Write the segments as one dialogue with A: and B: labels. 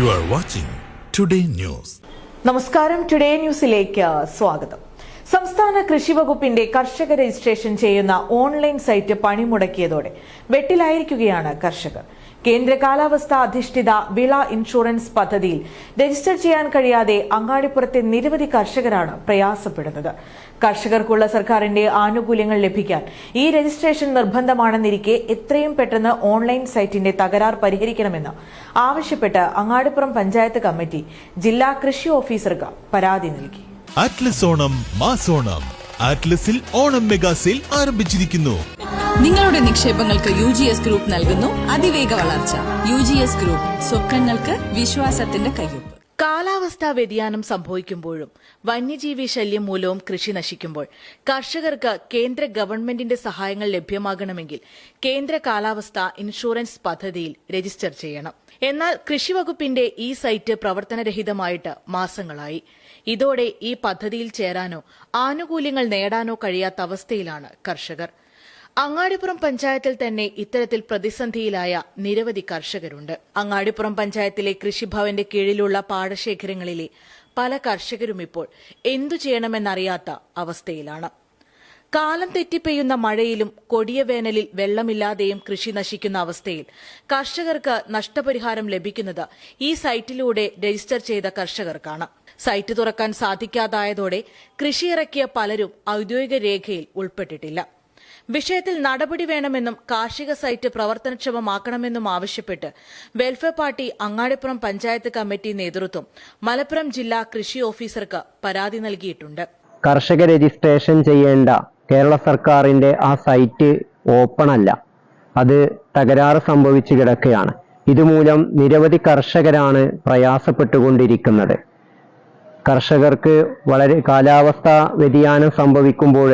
A: You are watching Today News.
B: നമസ്കാരം today ന്യൂസിലേക്ക് സ്വാഗതം സംസ്ഥാന കൃഷി വകുപ്പിന്റെ കർഷക രജിസ്ട്രേഷൻ ചെയ്യുന്ന ഓൺലൈൻ സൈറ്റ് പണിമുടക്കിയതോടെ വെട്ടിലായിരിക്കുകയാണ് കർഷകർ. കേന്ദ്ര കാലാവസ്ഥ അധിഷ്ഠിത വിള ഇൻഷുറൻസ് പദ്ധതിയിൽ രജിസ്റ്റർ ചെയ്യാൻ കഴിയാതെ അങ്ങാടിപ്പുറത്തെ നിരവധി കർഷകരാണ് പ്രയാസപ്പെടുന്നത്. കർഷകർക്കുള്ള സർക്കാരിന്റെ ആനുകൂല്യങ്ങൾ ലഭിക്കാൻ ഈ രജിസ്ട്രേഷൻ നിർബന്ധമാണെന്നിരിക്കെ എത്രയും പെട്ടെന്ന് ഓൺലൈൻ സൈറ്റിന്റെ തകരാർ പരിഹരിക്കണമെന്ന് ആവശ്യപ്പെട്ട് അങ്ങാടിപ്പുറം പഞ്ചായത്ത് കമ്മിറ്റി ജില്ലാ കൃഷി ഓഫീസർക്ക് പരാതി നൽകി.
C: അറ്റ്ലസ് ഓണം മാസോണം അറ്റ്ലസിൽ ഓണം മെഗാ സെയിൽ ആരംഭിച്ചിരിക്കുന്നു.
D: നിങ്ങളുടെ നിക്ഷേപങ്ങൾക്ക് യു ജി എസ് ഗ്രൂപ്പ് നൽകുന്നു. അതിവേഗ വളർച്ച. യു ജി എസ് ഗ്രൂപ്പ് സ്വപ്നങ്ങൾക്ക് വിശ്വാസത്തിന്റെ കയ്യൊപ്പ്.
B: കാലാവസ്ഥാ വ്യതിയാനം സംഭവിക്കുമ്പോഴും വന്യജീവി ശല്യം മൂലവും കൃഷി നശിക്കുമ്പോൾ കർഷകർക്ക് കേന്ദ്ര ഗവൺമെന്റിന്റെ സഹായങ്ങൾ ലഭ്യമാകണമെങ്കിൽ കേന്ദ്ര കാലാവസ്ഥ ഇൻഷുറൻസ് പദ്ധതിയിൽ രജിസ്റ്റർ ചെയ്യണം. എന്നാൽ കൃഷിവകുപ്പിന്റെ ഈ സൈറ്റ് പ്രവർത്തനരഹിതമായിട്ട് മാസങ്ങളായി. ഇതോടെ ഈ പദ്ധതിയിൽ ചേരാനോ ആനുകൂല്യങ്ങൾ നേടാനോ കഴിയാത്ത അവസ്ഥയിലാണ് കർഷകർ. അങ്ങാടിപ്പുറം പഞ്ചായത്തിൽ തന്നെ ഇത്തരത്തിൽ പ്രതിസന്ധിയിലായ നിരവധി കർഷകരുണ്ട്. അങ്ങാടിപ്പുറം പഞ്ചായത്തിലെ കൃഷിഭവന്റെ കീഴിലുള്ള പാടശേഖരങ്ങളിലെ പല കർഷകരും ഇപ്പോൾ എന്തു ചെയ്യണമെന്നറിയാത്ത അവസ്ഥയിലാണ്. കാലം തെറ്റിപ്പെയ്യുന്ന മഴയിലും കൊടിയ വേനലിൽ വെള്ളമില്ലാതെയും കൃഷി നശിക്കുന്ന അവസ്ഥയിൽ കർഷകർക്ക് നഷ്ടപരിഹാരം ലഭിക്കുന്നത് ഈ സൈറ്റിലൂടെ രജിസ്റ്റർ ചെയ്ത കർഷകർക്കാണ്. സൈറ്റ് തുറക്കാൻ സാധിക്കാതായതോടെ കൃഷിയിറക്കിയ പലരും ഔദ്യോഗിക രേഖയിൽ ഉൾപ്പെട്ടിട്ടില്ല. വിഷയത്തിൽ നടപടി വേണമെന്നും കാർഷിക സൈറ്റ് പ്രവർത്തനക്ഷമമാക്കണമെന്നും ആവശ്യപ്പെട്ട് welfare party Angadippuram panchayat committee നേതൃത്വം മലപ്പുറം ജില്ലാ കൃഷി ഓഫീസർക്ക് പരാതി നൽകിയിട്ടുണ്ട്.
E: കർഷക രജിസ്ട്രേഷൻ ചെയ്യേണ്ട കേരള സർക്കാരിന്റെ ആ സൈറ്റ് ഓപ്പൺ അല്ല അത് തകരാറ് സംഭവിച്ചു കിടക്കുകയാണ്. ഇതുമൂലം നിരവധി കർഷകരാണ് പ്രയാസപ്പെട്ടുകൊണ്ടിരിക്കുന്നത്. കർഷകർക്ക് വളരെ കാലാവസ്ഥ വ്യതിയാനം സംഭവിക്കുമ്പോൾ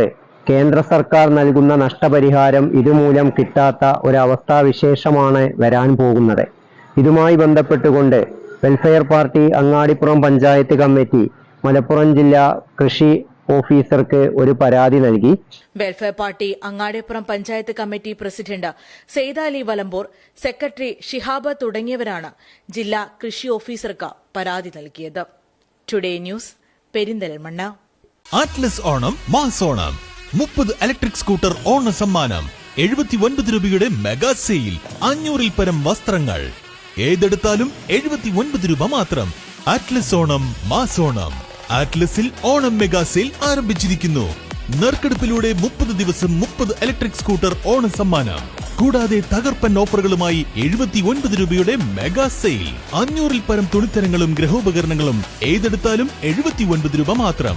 E: കേന്ദ്ര സർക്കാർ നൽകുന്ന നഷ്ടപരിഹാരം ഇതുമൂലം കിട്ടാത്ത ഒരവസ്ഥാവിശേഷമാണ് വരാൻ പോകുന്നത്. ഇതുമായി ബന്ധപ്പെട്ടുകൊണ്ട് welfare party Angadippuram panchayat committee Malappuram ജില്ലാ കൃഷി ഓഫീസർക്ക് ഒരു പരാതി നൽകി.
B: Welfare party Angadippuram panchayat committee president Saidali Ali Valambur secretary Shihab തുടങ്ങിയവരാണ് ജില്ലാ കൃഷി ഓഫീസർക്ക് പരാതി നൽകിയത്. Today news Perinthalmanna.
C: Atlas Onam മാസോണം മുപ്പത് ഇലക്ട്രിക് സ്കൂട്ടർ ഓണ സമ്മാനം എഴുപത്തി ഒൻപത് രൂപയുടെ മെഗാ സെയിൽ അഞ്ഞൂറിൽ പരം വസ്ത്രങ്ങൾ. ഏതെടുത്താലും എഴുപത്തി ഒൻപത് രൂപ മാത്രം. ആറ്റ്ലസ് ഓണം മാസോണം ആറ്റ്ലസിൽ ഓണം മെഗാ സെയിൽ ആരംഭിച്ചിരിക്കുന്നു. നറുക്കെടുപ്പിലൂടെ മുപ്പത് ദിവസം മുപ്പത് ഇലക്ട്രിക് സ്കൂട്ടർ ഓണ സമ്മാനം. കൂടാതെ തകർപ്പൻ ഓഫറുകളുമായി എഴുപത്തി ഒൻപത് രൂപയുടെ മെഗാ സെയിൽ അഞ്ഞൂറിൽ പരം തുണിത്തരങ്ങളും ഗ്രഹോപകരണങ്ങളും ഏതെടുത്താലും എഴുപത്തി ഒൻപത് രൂപ മാത്രം.